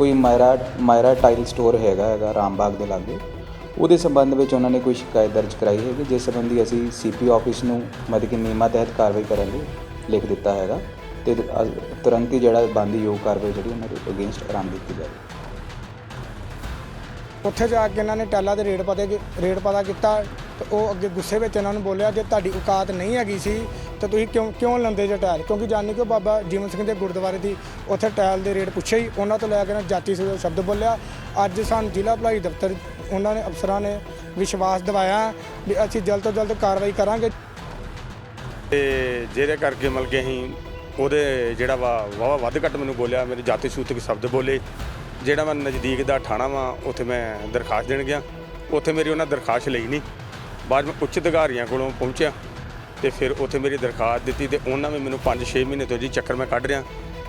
ਕੋਈ ਮਾਇਰਾ ਮਾਇਰਾ tile store ਹੈਗਾ ਹੈਗਾ ਰਾਮਬਾਗ ਦੇ ਲਾਗੇ। ਉਹਦੇ ਸੰਬੰਧ ਵਿੱਚ ਉਹਨਾਂ ਨੇ ਕੋਈ ਸ਼ਿਕਾਇਤ ਦਰਜ ਕਰਾਈ ਹੈਗੀ, ਜਿਸ ਸੰਬੰਧੀ ਅਸੀਂ ਸੀਪੀ ਆਫਿਸ ਨੂੰ ਮਤਲਬ ਕਿ ਨਿਯਮਾਂ ਤਹਿਤ ਕਾਰਵਾਈ ਕਰਨ ਲਈ ਲਿਖ ਦਿੱਤਾ ਹੈਗਾ। ਤੇ ਤੁਰੰਤ ਹੀ ਜਿਹੜਾ ਬੰਦੀ ਯੋਗ ਕਾਰਵਾਈ ਜਿਹੜੀ ਉਹਨਾਂ ਦੇ ਅਗੇਂਸਟ ਆਰੰਭ ਦਿੱਤੀ ਜਾਵੇ। ਉੱਥੇ ਜਾ ਕੇ ਇਹਨਾਂ ਨੇ ਟੈਲਾਂ ਦੇ ਰੇਟ ਪਤੇ ਰੇਟ ਪਤਾ ਕੀਤਾ ਤੇ ਉਹ ਅੱਗੇ ਗੁੱਸੇ ਵਿੱਚ ਇਹਨਾਂ ਨੂੰ ਬੋਲਿਆ ਜੇ ਤੁਹਾਡੀ ਔਕਾਤ ਨਹੀਂ ਹੈਗੀ ਸੀ ਤਾਂ ਤੁਸੀਂ ਕਿਉਂ ਕਿਉਂ ਲੰਦੇ ਜੇ ਟੈਲ? ਕਿਉਂਕਿ ਜਾਨੀ ਕਿ ਬਾਬਾ ਜੀਵਨ ਸਿੰਘ ਦੇ ਗੁਰਦੁਆਰੇ ਦੀ ਉੱਥੇ ਟੈਲ ਦੇ ਰੇਟ ਪੁੱਛੇ ਹੀ, ਉਹਨਾਂ ਤੋਂ ਲੈ ਕੇ ਨਾ ਜਾਤੀ ਸੂਚਕ ਸ਼ਬਦ ਬੋਲਿਆ। ਅੱਜ ਸਾਨੂੰ ਜ਼ਿਲ੍ਹਾ ਭਲਾਈ ਦਫ਼ਤਰ ਉਹਨਾਂ ਨੇ ਅਫਸਰਾਂ ਨੇ ਵਿਸ਼ਵਾਸ ਦਿਵਾਇਆ ਵੀ ਅਸੀਂ ਜਲਦ ਤੋਂ ਜਲਦ ਕਾਰਵਾਈ ਕਰਾਂਗੇ। ਤੇ ਜਿਹਦੇ ਕਰਕੇ ਮਤਲਬ ਕਿ ਅਸੀਂ ਉਹਦੇ ਜਿਹੜਾ ਵਾ ਵਾਵਾ ਵੱਧ ਘੱਟ ਮੈਨੂੰ ਬੋਲਿਆ, ਮੇਰੇ ਜਾਤੀ ਸੂਤਕ ਸ਼ਬਦ ਬੋਲੇ। ਜਿਹੜਾ ਮੈਂ ਨਜ਼ਦੀਕ ਦਾ ਥਾਣਾ ਵਾ, ਉੱਥੇ ਮੈਂ ਦਰਖਾਸਤ ਦੇਣ ਗਿਆ। ਉੱਥੇ ਮੇਰੀ ਉਹਨਾਂ ਦਰਖਾਸਤ ਲਈ ਨਹੀਂ। ਬਾਅਦ ਮੈਂ ਉੱਚ ਅਧਿਕਾਰੀਆਂ ਕੋਲੋਂ ਪਹੁੰਚਿਆ ਤੇ ਫਿਰ ਉੱਥੇ ਮੇਰੀ ਦਰਖਾਸਤ ਦਿੱਤੀ ਤੇ ਉਹਨਾਂ ਨੇ ਮੈਨੂੰ 5-6 ਮਹੀਨੇ ਤੋਂ ਜੀ ਚੱਕਰ ਮੈਂ ਕੱਢ ਰਿਹਾ।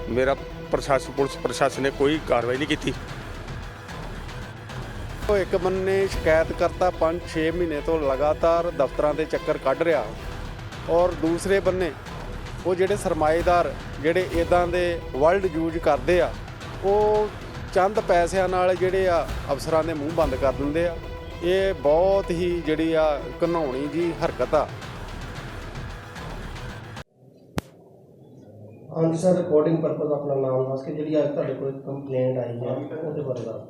ਮੇਰਾ ਪ੍ਰਸ਼ਾਸਨ ਪੁਲਿਸ ਪ੍ਰਸ਼ਾਸਨ ਨੇ ਕੋਈ ਕਾਰਵਾਈ ਨਹੀਂ ਕੀਤੀ। ਉਹ ਇੱਕ ਬੰਨੇ ਸ਼ਿਕਾਇਤ ਕਰਤਾ 5-6 ਮਹੀਨੇ ਤੋਂ ਲਗਾਤਾਰ ਦਫ਼ਤਰਾਂ ਦੇ ਚੱਕਰ ਕੱਢ ਰਿਹਾ ਔਰ ਦੂਸਰੇ ਬੰਨੇ ਉਹ ਜਿਹੜੇ ਸਰਮਾਏਦਾਰ ਜਿਹੜੇ ਇਦਾਂ ਦੇ ਵਰਲਡ ਯੂਜ਼ ਕਰਦੇ ਆ, ਉਹ ਚੰਦ ਪੈਸਿਆਂ ਨਾਲ ਜਿਹੜੇ ਆ ਅਫਸਰਾਂ ਦੇ ਮੂੰਹ ਬੰਦ ਕਰ ਦਿੰਦੇ ਆ। ਇਹ ਬਹੁਤ ਹੀ ਜਿਹੜੀ ਆ ਘਨਾਉਣੀ ਜੀ ਹਰਕਤ ਆ। ਹਾਂਜੀ ਸਰ ਰਿਕਾਰਡਿੰਗ ਪਰਪਸ ਆਪਣਾ ਨਾਮ ਦੱਸ ਕੇ ਜਿਹੜੀ ਅੱਜ ਤੁਹਾਡੇ ਕੋਲ ਕੰਪਲੇਂਟ ਆਈ ਹੈ ਉਹਦੇ ਬਾਰੇ ਦੱਸ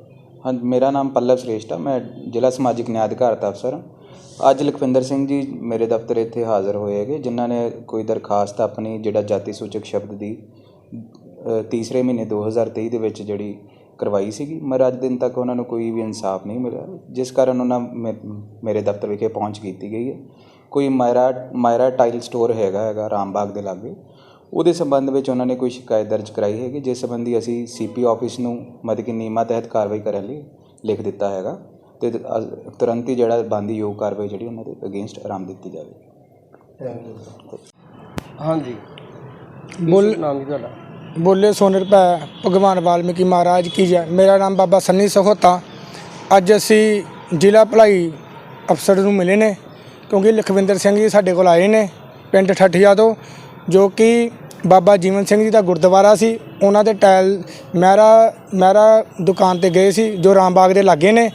ਹਾਂ ਮੇਰਾ ਨਾਮ ਪੱਲਵ ਸ੍ਰੇਸ਼ਟ ਆ। ਮੈਂ ਜ਼ਿਲ੍ਹਾ ਸਮਾਜਿਕ ਨਿਆਂ ਅਧਿਕਾਰਤਾ ਅਫਸਰ ਹਾਂ। ਅੱਜ ਲਖਵਿੰਦਰ ਸਿੰਘ ਜੀ ਮੇਰੇ ਦਫ਼ਤਰ ਇੱਥੇ ਹਾਜ਼ਰ ਹੋਏ ਹੈਗੇ ਜਿਨ੍ਹਾਂ ਨੇ ਕੋਈ ਦਰਖਾਸਤ ਆਪਣੀ ਜਿਹੜਾ ਜਾਤੀ ਸੂਚਕ ਸ਼ਬਦ ਦੀ ਤੀਸਰੇ ਮਹੀਨੇ 2023 ਦੇ ਵਿੱਚ ਜਿਹੜੀ ਕਰਵਾਈ ਸੀਗੀ ਮਰ ਅੱਜ ਦਿਨ ਤੱਕ ਉਹਨਾਂ ਨੂੰ ਕੋਈ ਵੀ ਇਨਸਾਫ ਨਹੀਂ ਮਿਲਿਆ ਜਿਸ ਕਾਰਨ ਉਹਨਾਂ ਮੇ- ਮੇਰੇ ਦਫ਼ਤਰ ਵਿਖੇ ਪਹੁੰਚ ਕੀਤੀ ਗਈ ਹੈ। ਕੋਈ ਮਾਇਰਾ ਮਾਇਰਾ ਟਾਈਲ ਸਟੋਰ ਹੈਗਾ ਹੈਗਾ ਰਾਮਬਾਗ ਦੇ ਲਾਗੇ। ਉਹਦੇ ਸੰਬੰਧ ਵਿੱਚ ਉਹਨਾਂ ਨੇ ਕੋਈ ਸ਼ਿਕਾਇਤ ਦਰਜ ਕਰਾਈ ਹੈਗੀ ਜਿਸ ਸੰਬੰਧੀ ਅਸੀਂ ਸੀਪੀ ਆਫਿਸ ਨੂੰ ਮਤਲਬ ਕਿ ਨਿਯਮਾਂ ਤਹਿਤ ਕਾਰਵਾਈ ਕਰਨ ਲਈ ਲਿਖ ਦਿੱਤਾ ਹੈਗਾ ਤੇ ਅ- ਤੁਰੰਤ ਹੀ ਜਿਹੜਾ ਬੰਦੀ ਯੋਗ ਕਾਰਵਾਈ ਜਿਹੜੀ ਉਹਨਾਂ ਦੇ ਅਗੇਂਸਟ ਆਰੰਭ ਦਿੱਤੀ ਜਾਵੇ ਥੈਂਕ ਯੂ ਹਾਂਜੀ। ਬੋਲ ਨਾਮ ਜੀ ਤੁਹਾਡਾ। ਬੋਲੇ ਸੋ ਨਿਰਭੈ ਭਗਵਾਨ ਵਾਲਮੀਕੀ ਮਹਾਰਾਜ ਕੀ ਜੈ। ਮੇਰਾ ਨਾਮ ਬਾਬਾ ਸੰਨੀ ਸਹੋਤਾ ਅੱਜ ਅਸੀਂ ਜ਼ਿਲ੍ਹਾ ਭਲਾਈ ਅਫਸਰ ਨੂੰ ਮਿਲੇ ਨੇ, ਕਿਉਂਕਿ ਲਖਵਿੰਦਰ ਸਿੰਘ ਜੀ ਸਾਡੇ ਕੋਲ ਆਏ ਨੇ, ਪਿੰਡ ਠੱਠੀਆ ਤੋਂ, ਜੋ ਕਿ ਬਾਬਾ ਜੀਵਨ ਸਿੰਘ ਜੀ ਦਾ ਗੁਰਦੁਆਰਾ ਸੀ। ਉਹਨਾਂ ਦੇ ਟਾਇਲ, ਮਹਿਰਾ ਮਹਿਰਾ ਦੁਕਾਨ ਤੇ ਗਏ ਸੀ, ਜੋ ਰਾਮਬਾਗ ਦੇ ਲਾਗੇ ਨੇ।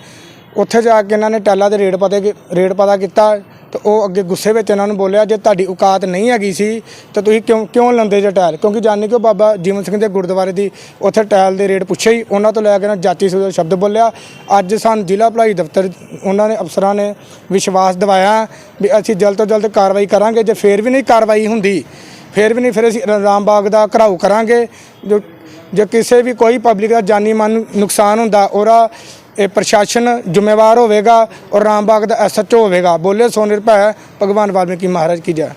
ਉੱਥੇ ਜਾ ਕੇ ਇਹਨਾਂ ਨੇ ਟਾਇਲਾਂ ਦੇ ਰੇਟ ਪਤੇ ਰੇਟ ਪਤਾ ਕੀਤਾ। ਤੇ ਉਹ ਅੱਗੇ ਗੁੱਸੇ ਵਿੱਚ ਇਹਨਾਂ ਨੂੰ ਬੋਲਿਆ, ਜੇ ਤੁਹਾਡੀ ਔਕਾਤ ਨਹੀਂ ਹੈਗੀ ਸੀ, ਤਾਂ ਤੁਸੀਂ ਕਿਉਂ ਕਿਉਂ ਲੰਦੇ ਜੇ ਟਾਇਲ ਕਿਉਂਕਿ ਜਾਨੀ ਕਿ ਬਾਬਾ ਜੀਵਨ ਸਿੰਘ ਦੇ ਗੁਰਦੁਆਰੇ ਦੀ ਉੱਥੇ ਟਾਇਲ ਦੇ ਰੇਟ ਪੁੱਛੇ ਹੀ, ਉਹਨਾਂ ਤੋਂ ਲੈ ਕੇ ਨਾ ਜਾਤੀ ਸੂਚਕ ਸ਼ਬਦ ਬੋਲਿਆ। ਅੱਜ ਸਾਨੂੰ ਜ਼ਿਲ੍ਹਾ ਭਲਾਈ ਦਫ਼ਤਰ ਉਹਨਾਂ ਨੇ ਅਫਸਰਾਂ ਨੇ ਵਿਸ਼ਵਾਸ ਦਿਵਾਇਆ ਵੀ ਅਸੀਂ ਜਲਦ ਤੋਂ ਜਲਦ ਕਾਰਵਾਈ ਕਰਾਂਗੇ। ਜੇ ਫੇਰ ਵੀ ਨਹੀਂ ਕਾਰਵਾਈ ਹੁੰਦੀ, ਫੇਰ ਵੀ ਨਹੀਂ, ਫਿਰ ਅਸੀਂ ਰਾਮਬਾਗ ਦਾ ਘਰਾਓ ਕਰਾਂਗੇ। ਜੋ ਜੇ ਕਿਸੇ ਵੀ ਕੋਈ ਪਬਲਿਕ ਦਾ ਜਾਨੀ ਮਾਨ ਨੁਕਸਾਨ ਹੁੰਦਾ, ਉਹਦਾ ਇਹ ਪ੍ਰਸ਼ਾਸਨ ਜ਼ਿੰਮੇਵਾਰ ਹੋਵੇਗਾ ਔਰ ਰਾਮਬਾਗ ਦਾ ਐਸਐਚਓ ਹੋਵੇਗਾ। ਬੋਲੇ ਸੋ ਨਿਰਭੈ ਭਗਵਾਨ ਵਾਲਮੀਕੀ ਮਹਾਰਾਜ ਕੀ ਜੈ।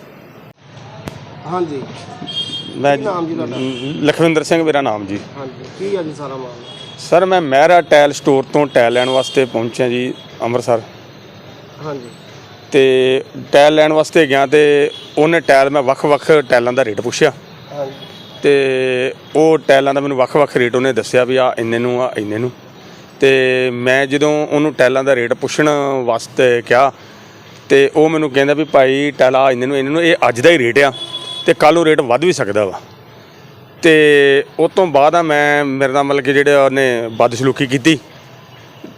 ਹਾਂਜੀ। ਮੈਂ ਨਾਮ ਜੀ ਤੁਹਾਡਾ? ਲਖਵਿੰਦਰ ਸਿੰਘ ਮੇਰਾ ਨਾਮ ਜੀ। ਹਾਂਜੀ। ਕੀ ਆ ਜੀ ਸਾਰਾ ਮਾਮਲਾ? ਸਰ ਮੈਂ ਮਹਿਰਾ ਟੈਲ ਸਟੋਰ ਤੋਂ ਟੈਲ ਲੈਣ ਵਾਸਤੇ ਪਹੁੰਚਿਆ ਜੀ ਅੰਮ੍ਰਿਤਸਰ। ਹਾਂਜੀ। ਤੇ ਟੈਲ ਲੈਣ ਵਾਸਤੇ ਗਿਆ ਤੇ ਉਹਨੇ ਟੈਲ ਮੈਂ ਵੱਖ-ਵੱਖ ਟੈਲਾਂ ਦਾ ਰੇਟ ਪੁੱਛਿਆ। ਹਾਂਜੀ। ਤੇ ਉਹ ਟੈਲਾਂ ਦਾ ਮੈਨੂੰ ਵੱਖ-ਵੱਖ ਰੇਟ ਉਹਨੇ ਦੱਸਿਆ ਵੀ ਆ ਇੰਨੇ ਨੂੰ ਆ ਇੰਨੇ ਨੂੰ। ਤੇ ਮੈਂ ਜਦੋਂ ਉਹਨੂੰ ਟੈਲਾਂ ਦਾ ਰੇਟ ਪੁੱਛਣ ਵਾਸਤੇ ਕਿਹਾ, ਤੇ ਉਹ ਮੈਨੂੰ ਕਹਿੰਦਾ ਵੀ ਭਾਈ ਟੈਲਾ ਇੰਨੇ ਨੂੰ ਇਹਨਾਂ ਨੂੰ, ਇਹ ਅੱਜ ਦਾ ਹੀ ਰੇਟ ਆ ਤੇ ਕੱਲ ਨੂੰ ਰੇਟ ਵੱਧ ਵੀ ਸਕਦਾ ਵਾ। ਤੇ ਉਸ ਤੋਂ ਬਾਅਦ ਆ ਮੈਂ ਮੇਰੇ ਨਾਲ ਮਤਲਬ ਕਿ ਜਿਹੜੇ ਉਹਨੇ ਬਦਸਲੂਕੀ ਕੀਤੀ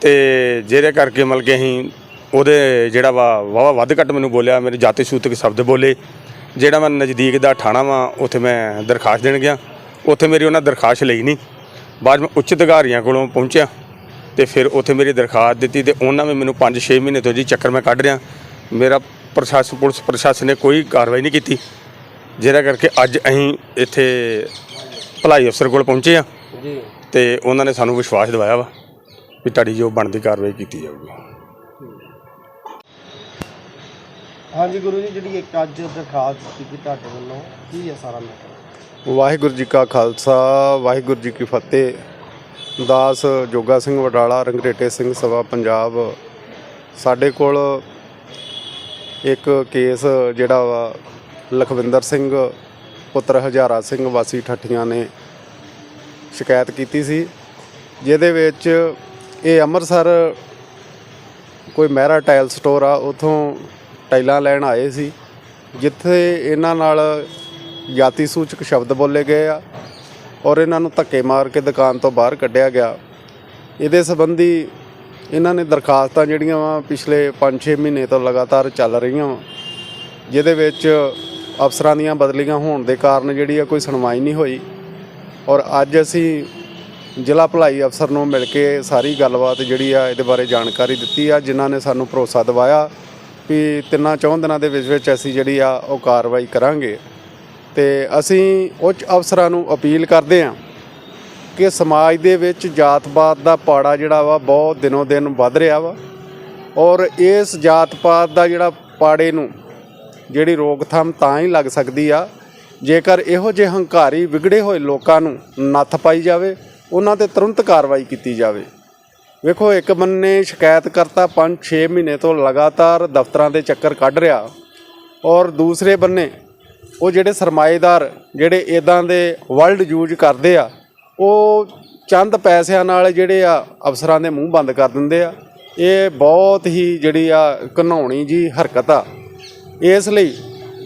ਤੇ ਜਿਹਦੇ ਕਰਕੇ ਮਤਲਬ ਕਿ ਅਸੀਂ ਉਹਦੇ ਜਿਹੜਾ ਵਾ ਵਾਵਾ ਵੱਧ ਘੱਟ ਮੈਨੂੰ ਬੋਲਿਆ, ਮੇਰੇ ਜਾਤੀ ਸੂਤਕ ਸ਼ਬਦ ਬੋਲੇ, ਜਿਹੜਾ ਮੈਂ ਨਜ਼ਦੀਕ ਦਾ ਥਾਣਾ ਵਾ, ਉੱਥੇ ਮੈਂ ਦਰਖਾਸਤ ਦੇਣ ਗਿਆ। ਉੱਥੇ ਮੇਰੀ ਉਹਨਾਂ ਦਰਖਾਸਤ ਲਈ ਨਹੀਂ। ਬਾਅਦ ਮੈਂ ਉੱਚ ਅਧਿਕਾਰੀਆਂ ਕੋਲੋਂ ਪਹੁੰਚਿਆ। ਤੇ ਫਿਰ ਉੱਥੇ ਮੇਰੀ ਦਰਖਾਸਤ ਦਿੱਤੀ ਤੇ ਉਹਨਾਂ ਨੇ ਮੈਨੂੰ 5-6 ਮਹੀਨੇ ਤੋਂ ਜੀ ਚੱਕਰ ਮੈਂ ਕੱਢ ਰਿਹਾ। ਮੇਰਾ ਪ੍ਰਸ਼ਾਸਨ ਪੁਲਿਸ ਪ੍ਰਸ਼ਾਸਨ ਨੇ ਕੋਈ ਕਾਰਵਾਈ ਨਹੀਂ ਕੀਤੀ। ਜਿਹਦਾ ਕਰਕੇ ਅੱਜ ਅਸੀਂ ਇੱਥੇ ਭਲਾਈ ਅਫਸਰ ਕੋਲ ਪਹੁੰਚੇ ਆ ਜੀ। ਤੇ ਉਹਨਾਂ ਨੇ ਸਾਨੂੰ ਵਿਸ਼ਵਾਸ ਦਿਵਾਇਆ ਵਾ ਵੀ ਤੁਹਾਡੀ ਜੋ ਬਣਦੀ ਕਾਰਵਾਈ ਕੀਤੀ ਜਾਊਗੀ। ਹਾਂਜੀ ਗੁਰੂ ਜੀ ਜਿਹੜੀ ਇੱਕ ਅੱਜ ਦਰਖਾਸਤ ਕੀਤੀ ਤੁਹਾਡੇ ਵੱਲੋਂ ਕੀ ਹੈ ਸਾਰਾ ਮੈਟਰ ਵਾਹਿਗੁਰੂ ਜੀ ਕਾ ਖਾਲਸਾ ਵਾਹਿਗੁਰੂ ਜੀ ਕੀ ਫਤਿਹ। ਦਾਸ ਜੋਗਾ ਸਿੰਘ ਵਡਾਲਾ, ਰੰਗਰੇਟੇ ਸਿੰਘ ਸਭਾ ਪੰਜਾਬ। ਸਾਡੇ ਕੋਲ ਇੱਕ ਕੇਸ ਜਿਹੜਾ ਵਾ, ਲਖਵਿੰਦਰ ਸਿੰਘ, ਪੁੱਤਰ ਹਜ਼ਾਰਾ ਸਿੰਘ ਵਾਸੀ ਠੱਠੀਆਂ ਨੇ ਸ਼ਿਕਾਇਤ ਕੀਤੀ ਸੀ। ਜਿਹਦੇ ਵਿੱਚ ਇਹ ਅੰਮ੍ਰਿਤਸਰ ਕੋਈ ਮਹਿਰਾ ਟਾਇਲ ਸਟੋਰ ਆ, ਉਥੋਂ ਟਾਈਲਾਂ ਲੈਣ ਆਏ ਸੀ, ਜਿੱਥੇ ਇਹਨਾਂ ਨਾਲ ਜਾਤੀ ਸੂਚਕ ਸ਼ਬਦ ਬੋਲੇ ਗਏ ਆ। ਔਰ ਇਹਨਾਂ ਨੂੰ ਧੱਕੇ ਮਾਰ ਕੇ ਦੁਕਾਨ ਤੋਂ ਬਾਹਰ ਕੱਢਿਆ ਗਿਆ। ਇਹਦੇ ਸੰਬੰਧੀ ਇਹਨਾਂ ਨੇ ਦਰਖਾਸਤਾਂ ਜਿਹੜੀਆਂ ਵਾ ਪਿਛਲੇ 5-6 ਮਹੀਨੇ ਤੋਂ ਲਗਾਤਾਰ ਚੱਲ ਰਹੀਆਂ ਵਾ, ਜਿਹਦੇ ਵਿੱਚ ਅਫਸਰਾਂ ਦੀਆਂ ਬਦਲੀਆਂ ਹੋਣ ਦੇ ਕਾਰਨ ਜਿਹੜੀ ਆ ਕੋਈ ਸੁਣਵਾਈ ਨਹੀਂ ਹੋਈ। ਔਰ ਅੱਜ ਅਸੀਂ ਜ਼ਿਲ੍ਹਾ ਭਲਾਈ ਅਫਸਰ ਨੂੰ ਮਿਲ ਕੇ ਸਾਰੀ ਗੱਲਬਾਤ ਜਿਹੜੀ ਆ ਇਹਦੇ ਬਾਰੇ ਜਾਣਕਾਰੀ ਦਿੱਤੀ ਆ, ਜਿਨ੍ਹਾਂ ਨੇ ਸਾਨੂੰ ਭਰੋਸਾ ਦਿਵਾਇਆ ਵੀ ਤਿੰਨਾਂ ਚੌਂ ਦਿਨਾਂ ਦੇ ਵਿੱਚ ਵਿੱਚ ਅਸੀਂ ਜਿਹੜੀ ਆ ਉਹ ਕਾਰਵਾਈ ਕਰਾਂਗੇ। ਤੇ ਅਸੀਂ ਉੱਚ ਅਫਸਰਾਂ ਨੂੰ ਅਪੀਲ ਕਰਦੇ ਹਾਂ ਕਿ ਸਮਾਜ ਦੇ ਵਿੱਚ ਜਾਤ-ਪਾਤ ਦਾ ਪਾੜਾ ਜਿਹੜਾ ਵਾ ਬਹੁਤ ਦਿਨੋਂ ਦਿਨ ਵੱਧ ਰਿਹਾ ਵਾ ਔਰ ਇਸ ਜਾਤ-ਪਾਤ ਦਾ ਜਿਹੜਾ ਪਾੜੇ ਨੂੰ ਜਿਹੜੀ ਰੋਕਥਾਮ ਤਾਂ ਹੀ ਲੱਗ ਸਕਦੀ ਆ, ਜੇਕਰ ਇਹੋ ਜਿਹੇ ਹੰਕਾਰੀ ਵਿਗੜੇ ਹੋਏ ਲੋਕਾਂ ਨੂੰ ਨੱਥ ਪਾਈ ਜਾਵੇ, ਉਹਨਾਂ ਤੇ ਤੁਰੰਤ ਕਾਰਵਾਈ ਕੀਤੀ ਜਾਵੇ। ਵੇਖੋ, ਇੱਕ ਬੰਨੇ ਸ਼ਿਕਾਇਤ ਕਰਤਾ 5-6 ਮਹੀਨੇ ਤੋਂ ਲਗਾਤਾਰ ਦਫ਼ਤਰਾਂ ਦੇ ਚੱਕਰ ਕੱਢ ਰਿਹਾ ਔਰ ਦੂਸਰੇ ਬੰਨੇ ਉਹ ਜਿਹੜੇ ਸਰਮਾਏਦਾਰ ਜਿਹੜੇ ਇਦਾਂ ਦੇ ਵਰਲਡ ਯੂਜ਼ ਕਰਦੇ ਆ, ਉਹ ਚੰਦ ਪੈਸਿਆਂ ਨਾਲ ਜਿਹੜੇ ਆ ਅਫਸਰਾਂ ਦੇ ਮੂੰਹ ਬੰਦ ਕਰ ਦਿੰਦੇ ਆ। ਇਹ ਬਹੁਤ ਹੀ ਜਿਹੜੀ ਆ ਘਨਾਉਣੀ ਜੀ ਹਰਕਤ ਆ। ਇਸ ਲਈ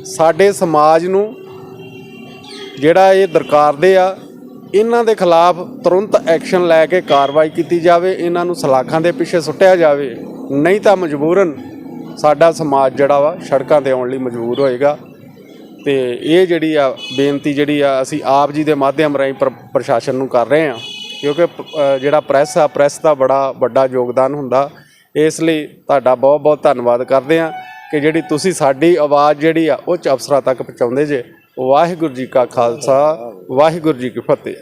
ਸਾਡੇ ਸਮਾਜ ਨੂੰ ਜਿਹੜਾ ਇਹ ਦਰਕਾਰਦੇ ਆ, ਇਹਨਾਂ ਦੇ ਖਿਲਾਫ ਤੁਰੰਤ ਐਕਸ਼ਨ ਲੈ ਕੇ ਕਾਰਵਾਈ ਕੀਤੀ ਜਾਵੇ, ਇਹਨਾਂ ਨੂੰ ਸਲਾਖਾਂ ਦੇ ਪਿੱਛੇ ਸੁੱਟਿਆ ਜਾਵੇ, ਨਹੀਂ ਤਾਂ ਮਜਬੂਰਨ ਸਾਡਾ ਸਮਾਜ ਜਿਹੜਾ ਵਾ ਸੜਕਾਂ ਤੇ ਆਉਣ ਲਈ ਮਜਬੂਰ ਹੋਏਗਾ। ਤੇ ਇਹ ਜਿਹੜੀ ਆ ਬੇਨਤੀ ਜਿਹੜੀ ਆ ਅਸੀਂ ਆਪ ਜੀ ਦੇ ਮਾਧਿਅਮ ਰਾਹੀਂ ਪ੍ਰ- ਪ੍ਰਸ਼ਾਸਨ ਨੂੰ ਕਰ ਰਹੇ ਹਾਂ। ਕਿਉਂਕਿ ਜਿਹੜਾ ਪ੍ਰੈਸ ਆ, ਪ੍ਰੈਸ ਦਾ ਬੜਾ ਵੱਡਾ ਯੋਗਦਾਨ ਹੁੰਦਾ। ਇਸ ਲਈ ਤੁਹਾਡਾ ਬਹੁਤ ਬਹੁਤ ਧੰਨਵਾਦ ਕਰਦੇ ਹਾਂ ਕਿ ਜਿਹੜੀ ਤੁਸੀਂ ਸਾਡੀ ਆਵਾਜ਼ ਜਿਹੜੀ ਆ ਉੱਚ ਅਫਸਰਾਂ ਤੱਕ ਪਹੁੰਚਾਉਂਦੇ ਜੇ। ਵਾਹਿਗੁਰੂ ਜੀ ਕਾ ਖਾਲਸਾ, ਵਾਹਿਗੁਰੂ ਜੀ ਕੀ ਫਤਿਹ।